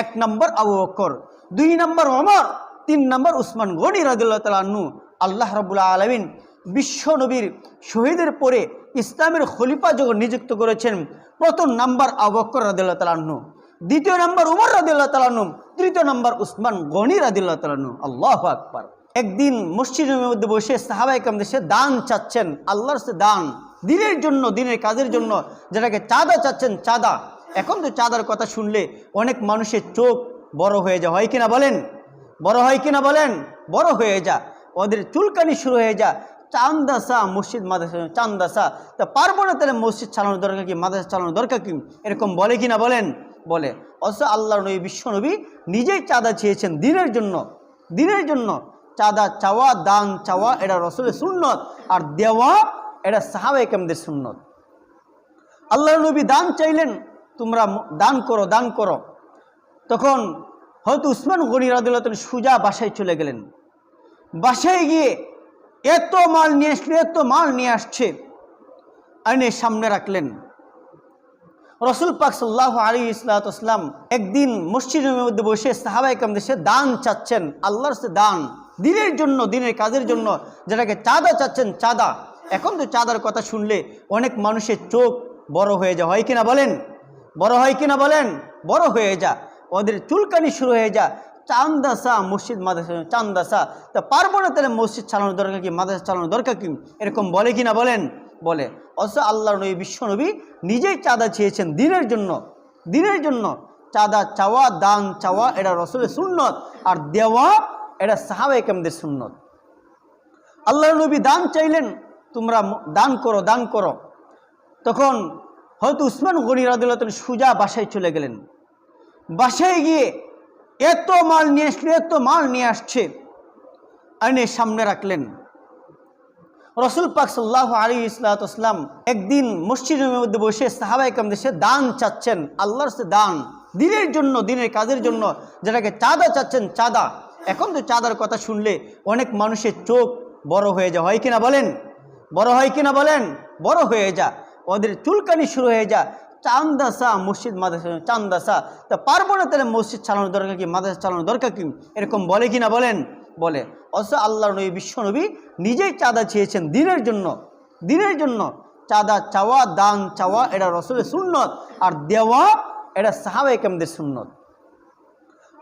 এক নম্বর আবু দুই নম্বর ওমর, তিন নম্বর উসমান গনি তালাহু আল্লাহ রবুল্লা আলমিন বিশ্ব নবীর শহীদের পরে ইসলামের খলিফা যখন নিযুক্ত করেছেন, প্রথম নাম্বার আবু বকর রাদিল্লাহ তালাহু দ্বিতীয় নম্বর উমর রাদিল্লাহ তালাহু তৃতীয় নম্বর উসমান গনি রাদিল্লাহ তালাহু আল্লাহ আকবার। একদিন মসজিদের মধ্যে বসে সাহাবাইকাম দেশে দান চাচ্ছেন, আল্লাহর সে দান, দিনের জন্য, দিনের কাজের জন্য, যেটাকে চাঁদা চাচ্ছেন, চাঁদা। এখন তো চাঁদার কথা শুনলে অনেক মানুষের চোখ বড় হয়ে যায়। হয় কিনা বলেন? বড় হয় কিনা বলেন? বড় হয়ে যা। ওদের চুলকানি শুরু হয়ে যা। চান্দাসা মসজিদ, মাদ্রাসা, চান্দাসা। তা পারব না তাহলে মসজিদ চালানোর দরকার কি, মাদ্রাসা চালানোর দরকার কি? এরকম বলে কিনা বলেন? বলে। অথচ আল্লাহ নবী, বিশ্ব নবী নিজেই চাঁদা চেয়েছেন দিনের জন্য। দিনের জন্য। চাঁদা চাওয়া, দান চাওয়া, এটা রসলের সুন্নত। আর দেওয়া, এটা সাহাবাই কেমদের সুন্নত। আল্লাহ নবী দান চাইলেন তোমরা দান করো দান করো। তখন হয়তো উসমান গনি রাদিল্লাহ সুজা বাসায় চলে গেলেন। বাসায় গিয়ে এত মাল নিয়ে আসলো এত মাল নিয়ে আসছে, আইনে সামনে রাখলেন। রসুল পাক সাল্লাহ আলী ইসলাতাম একদিন মসজিদের মধ্যে বসে সাহাবাই কাম দেশে দান চাচ্ছেন, আল্লাহর সে দান, দিনের জন্য, দিনের কাজের জন্য, যেটাকে চাঁদা চাচ্ছেন, চাঁদা। এখন তো চাঁদার কথা শুনলে অনেক মানুষের চোখ বড় হয়ে যায়, হয় কিনা বলেন? বড় হয় কিনা বলেন? বড় হয়ে যা। ওদের চুলকানি শুরু হয়ে যা। চান্দাসা মসজিদ, মাদ্রাসা, চান্দাসা। তা পারব না তাহলে মসজিদ চালানোর দরকার কি, মাদ্রাসা চালানোর দরকার কি? এরকম বলে কিনা বলেন? বলে। অথচ আল্লাহ নবী বিশ্বনবী নিজেই চাঁদা চেয়েছেন দিনের জন্য। দিনের জন্য। চাঁদা চাওয়া, দান চাওয়া, এটা রসলের সুন্নত। আর দেওয়া, এটা সাহাবাই কেমদের সুন্নত। আল্লাহ নবী দান চাইলেন, তোমরা দান করো দান করো। তখন হয়তো উসমান গনি রাদিল্লাহ সুজা বাসায় চলে গেলেন। বাসায় গিয়ে এত মাল নিয়ে আসলো, এত মাল নিয়ে আসছে আইনে সামনে রাখলেন। রসুল পাক সাল্লাহ আলী ইসলাতাম একদিন মসজিদের মধ্যে বসে সাহাবাইকাম দেশে দান চাচ্ছেন, আল্লাহর সে দান, দিনের জন্য, দিনের কাজের জন্য, যেটাকে চাঁদা চাচ্ছেন, চাঁদা। এখন তো চাঁদার কথা শুনলে অনেক মানুষের চোখ বড় হয়ে যায়। হয় কিনা বলেন? বড় হয় কিনা বলেন? বড় হয়ে যা ওদের চুলকানি শুরু হয়ে যা চান্দাসা মসজিদ, মাদ্রাসা, চান্দাসা। তা পারব না তাহলে মসজিদ চালানোর দরকার কি, মাদ্রাসা চালানোর দরকার কি? এরকম বলে কিনা বলেন? বলে। অথচ আল্লাহ নবী বিশ্বনবী নিজেই চাঁদা চেয়েছেন দিনের জন্য। দিনের জন্য। চাঁদা চাওয়া, দান চাওয়া, এটা রসলের সুন্নত। আর দেওয়া, এটা সাহাবাই কেমদের সুন্নত।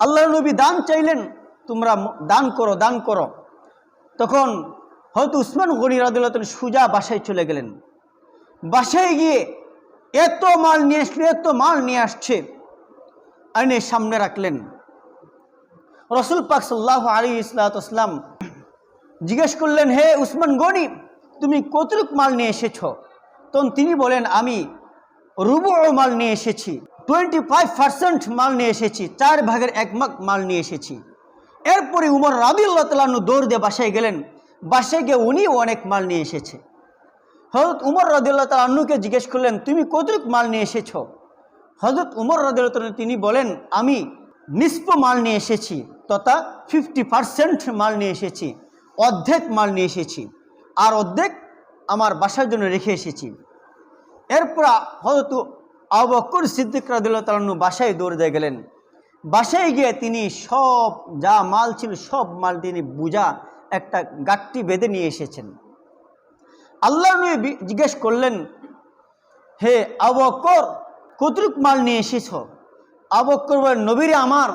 আল্লাহ নবী দান চাইলেন, তোমরা দান করো দান করো। তখন হয়তো উসমান গনি রাদিল্লাহ সুজা বাসায় চলে গেলেন। বাসায় গিয়ে এত মাল নিয়ে আসলো এত মাল নিয়ে আসছে। আইনে সামনে রাখলেন। রসুল পাক সাল্লাহ আলী ইসলাতাম জিজ্ঞেস করলেন, হে উসমান গনি, তুমি কতটুক মাল নিয়ে এসেছ? তখন তিনি বলেন, আমি রুবু মাল নিয়ে এসেছি টোয়েন্টি ফাইভ পার্সেন্ট মাল নিয়ে এসেছি, চার ভাগের এক মাগ মাল নিয়ে এসেছি। এরপরে উমর রাবিল্লা তালান্ন দৌড় দিয়ে বাসায় গেলেন। বাসায় গিয়ে উনিও অনেক মাল নিয়ে এসেছে। হজরত উমর রাদিল্লা তালান্নুকে জিজ্ঞেস করলেন, তুমি কতটুক মাল নিয়ে এসেছ? হজরত উমর রাদিল্লা তাআলা তিনি বলেন, আমি নিষ্প মাল নিয়ে এসেছি তথা ফিফটি পারসেন্ট মাল নিয়ে এসেছি, অর্ধেক মাল নিয়ে এসেছি, আর অর্ধেক আমার বাসার জন্য রেখে এসেছি। এরপর হয়তো আবকর সিদ্দিক রাদিল্লা তালান্নু বাসায় দৌড়ে দিয়ে গেলেন। বাসায় গিয়ে তিনি সব যা মাল ছিল সব মাল তিনি বুঝা একটা গাঠটি বেঁধে নিয়ে এসেছেন। আল্লাহ নবী জিজ্ঞেস করলেন, হে আবকর কতটুক মাল নিয়ে এসেছ? আবকর নবীরে আমার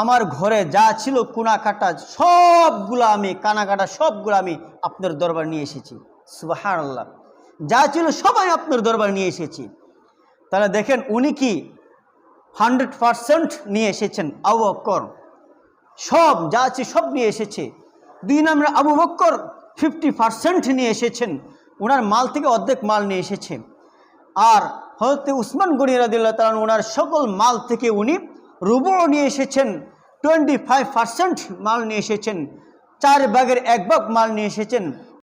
আমার ঘরে যা ছিল কুনা কাটা সবগুলো আমি, কানাকাটা সবগুলো আমি আপনার দরবার নিয়ে এসেছি। সুবাহান আল্লাহ যা ছিল সবাই আপনার দরবার নিয়ে এসেছি। তাহলে দেখেন উনি কি হান্ড্রেড পারসেন্ট নিয়ে এসেছেন আবু বক্কর সব যা আছে সব নিয়ে এসেছে। দুই নম্বরে আবু বক্কর ফিফটি পারসেন্ট নিয়ে এসেছেন। ওনার মাল থেকে অর্ধেক মাল নিয়ে এসেছে। আর হয়তো উসমান গনি রাদিল্লা তালন ওনার সকল মাল থেকে উনি রুবো নিয়ে এসেছেন। টোয়েন্টি ফাইভ পার্সেন্ট মাল নিয়ে এসেছেন। চার ভাগের এক ভাগ মাল নিয়ে এসেছেন।